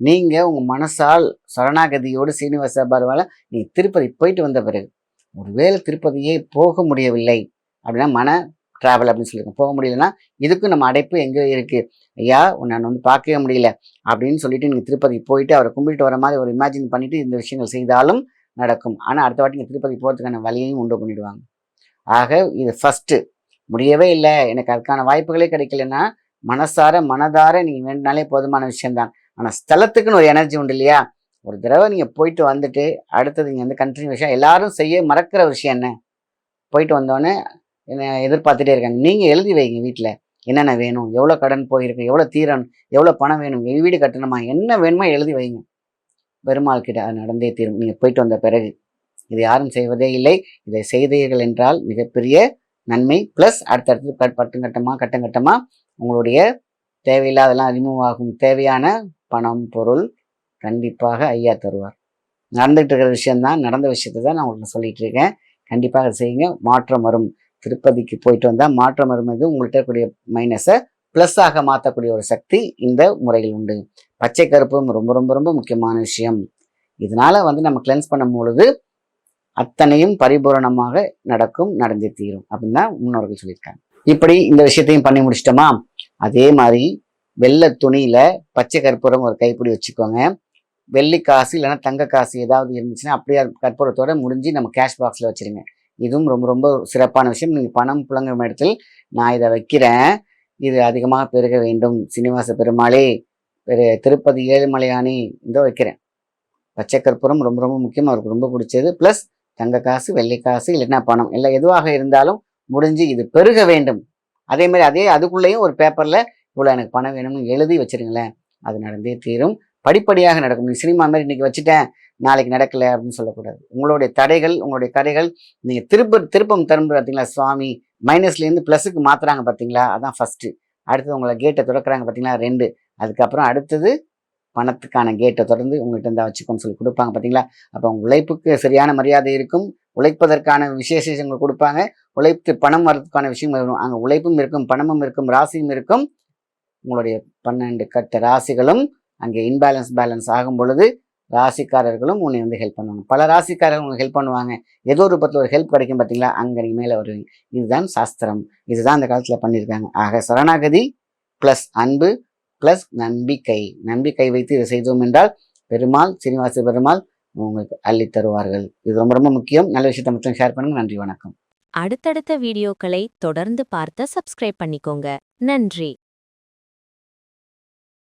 நீங்கள் உங்கள் மனசால் சரணாகதியோடு சீனிவாச பரவாயில்ல நீ திருப்பதி போயிட்டு வந்த பிறகு ஒருவேளை திருப்பதியே போக முடியவில்லை அப்படின்னா மன டிராவல் அப்படின்னு சொல்லியிருக்கோம் போக முடியலன்னா இதுக்கும் நம்ம அடைப்பு எங்கே இருக்குது ஐயா உன்னை வந்து பார்க்கவே முடியல அப்படின்னு சொல்லிட்டு நீங்கள் திருப்பதி போயிட்டு அவரை கும்பிட்டு வர மாதிரி ஒரு இமேஜின் பண்ணிவிட்டு இந்த விஷயங்கள் செய்தாலும் நடக்கும். ஆனால் அடுத்த வாட்டி நீங்கள் திருப்பதி போகிறதுக்கான வழியையும் உண்டு பண்ணிவிடுவாங்க ஆக இது ஃபஸ்ட்டு முடியவே இல்லை. எனக்கு அதுக்கான வாய்ப்புகளே கிடைக்கலன்னா மனசார மனதார நீங்கள் வேண்டினாலே போதுமான விஷயம்தான். ஆனால் ஸ்தலத்துக்குன்னு ஒரு எனர்ஜி உண்டு இல்லையா? ஒரு தடவை நீங்கள் போயிட்டு வந்துட்டு அடுத்தது நீங்கள் வந்து கண்டினியூஷன் எல்லாரும் செய்ய மறக்கிற விஷயம் என்ன? போயிட்டு வந்தோடனே என்ன எதிர்பார்த்துட்டே இருக்காங்க. நீங்கள் எழுதி வைங்க வீட்டில் என்னென்ன வேணும்? எவ்வளோ கடன் போயிருக்கு? எவ்வளோ தீரணும் எவ்வளோ பணம் வேணும்? வீடு கட்டணுமா? என்ன வேணுமோ எழுதி வைங்க. பெருமாள் கிட்ட அது நடந்தே தீரும். நீங்கள் போயிட்டு வந்த பிறகு. இது யாரும் செய்வதே இல்லை. இதை செய்தீர்கள் என்றால் மிகப்பெரிய நன்மை. ப்ளஸ் அடுத்தடுத்து கட் கட்டமாக கட்டம் கட்டமாக உங்களுடைய தேவையில்லாதெல்லாம் ரிமூவ் ஆகும். தேவையான பணம் பொருள் கண்டிப்பாக ஐயா தருவார். நடந்துகிட்டு இருக்கிற விஷயம்தான் நடந்த விஷயத்தை தான் நான் உங்களுக்கு சொல்லிட்டு இருக்கேன் கண்டிப்பாக அதை செய்யுங்க. மாற்றம் வரும். திருப்பதிக்கு போயிட்டு வந்தால் மாற்றம் வரும் இது உங்கள்கிட்ட கூடிய மைனஸை ப்ளஸ்ஸாக மாற்றக்கூடிய ஒரு சக்தி இந்த முறையில் உண்டு. பச்சை கருப்பும் ரொம்ப ரொம்ப ரொம்ப முக்கியமான விஷயம். இதனால வந்து நம்ம கிளென்ஸ் பண்ணும் பொழுது அத்தனையும் பரிபூரணமாக நடக்கும் நடந்தே தீரும் அப்படின்னு தான் முன்னோர்கள் சொல்லியிருக்காங்க. இப்படி இந்த விஷயத்தையும் பண்ணி முடிச்சிட்டோமா? அதே மாதிரி வெள்ளை துணியில பச்சை கற்பூரம் ஒரு கைப்பிடி வச்சுக்கோங்க. வெள்ளி காசு இல்லைன்னா தங்க காசு ஏதாவது இருந்துச்சுன்னா அப்படியே கற்பூரத்தோட முடிஞ்சு நம்ம கேஷ் பாக்ஸில் வச்சிருங்க. இதுவும் ரொம்ப ரொம்ப சிறப்பான விஷயம். நீங்கள் பணம் புழங்கும் இடத்தில் நான் இதை வைக்கிறேன். இது அதிகமாக பெருக வேண்டும். சீனிவாச பெருமாளே பெரு திருப்பதி ஏழுமலையானி இதோ வைக்கிறேன். பச்சை கற்பூரம் ரொம்ப ரொம்ப முக்கியம் அவருக்கு ரொம்ப பிடிச்சது. ப்ளஸ் தங்க காசு வெள்ளி காசு இல்லைன்னா பணம். இல்லை எதுவாக இருந்தாலும் முடிஞ்சு இது பெருக வேண்டும். அதே மாதிரி அதே அதுக்குள்ளேயும் ஒரு பேப்பரில் இவ்வளோ எனக்கு பணம் வேணும்னு எழுதி வச்சிருங்களேன். அது நடந்தே தீரும். படிப்படியாக நடக்கும். நீ சினிமா மாதிரி இன்னைக்கு வச்சுட்டேன். நாளைக்கு நடக்கல அப்படின்னு சொல்லக்கூடாது. உங்களுடைய தடைகள் உங்களுடைய கதைகள் நீங்கள் திருப்ப திருப்பம் தரும் பார்த்தீங்களா சுவாமி? மைனஸ்லேருந்து ப்ளஸுக்கு மாற்றுறாங்க பார்த்தீங்களா அதான் ஃபஸ்ட்டு அடுத்தது உங்களை கேட்டை திறக்கிறாங்க பார்த்தீங்களா ரெண்டு. அதுக்கப்புறம் அடுத்தது பணத்துக்கான கேட்டை தொடர்ந்து உங்கள்கிட்ட இருந்தால் வச்சுக்கோன்னு சொல்லி கொடுப்பாங்க பார்த்தீங்களா அப்போ உங்கள் உழைப்புக்கு சரியான மரியாதை இருக்கும். உழைப்பதற்கான விசேஷங்கள் கொடுப்பாங்க. உழைத்து பணம் வர்றதுக்கான விஷயம் வரும். அங்கே உழைப்பும் இருக்கும் பணமும் இருக்கும் ராசியும் இருக்கும். உங்களுடைய பன்னெண்டு கட்ட ராசிகளும் அங்கே இன்பேலன்ஸ் பேலன்ஸ் ஆகும் பொழுது ராசிக்காரர்களும் உன்னை வந்து ஹெல்ப் பண்ணுவாங்க. பல ராசிக்காரர்கள் உங்களுக்கு ஹெல்ப் பண்ணுவாங்க. ஏதோ ஒரு பத்தில் ஒரு ஹெல்ப் கிடைக்கும் பார்த்தீங்களா? அங்கே நீங்கள் மேலே வருவீங்க. இதுதான் சாஸ்திரம். இதுதான் அந்த காலத்தில் பண்ணியிருக்காங்க. ஆக சரணாகதி ப்ளஸ் அன்பு ப்ளஸ் நம்பிக்கை. நம்பிக்கை வைத்து இதை செய்தோம் என்றால் பெருமாள் சீனிவாச பெருமாள் உங்களுக்கு அள்ளி தருவார்கள். இது ரொம்ப ரொம்ப முக்கியம். நல்ல விஷயத்தை மட்டும் ஷேர் பண்ணுங்க. நன்றி வணக்கம். அடுத்தடுத்த வீடியோக்களை தொடர்ந்து பார்த்து சப்ஸ்கிரைப் பண்ணிக்கோங்க. நன்றி.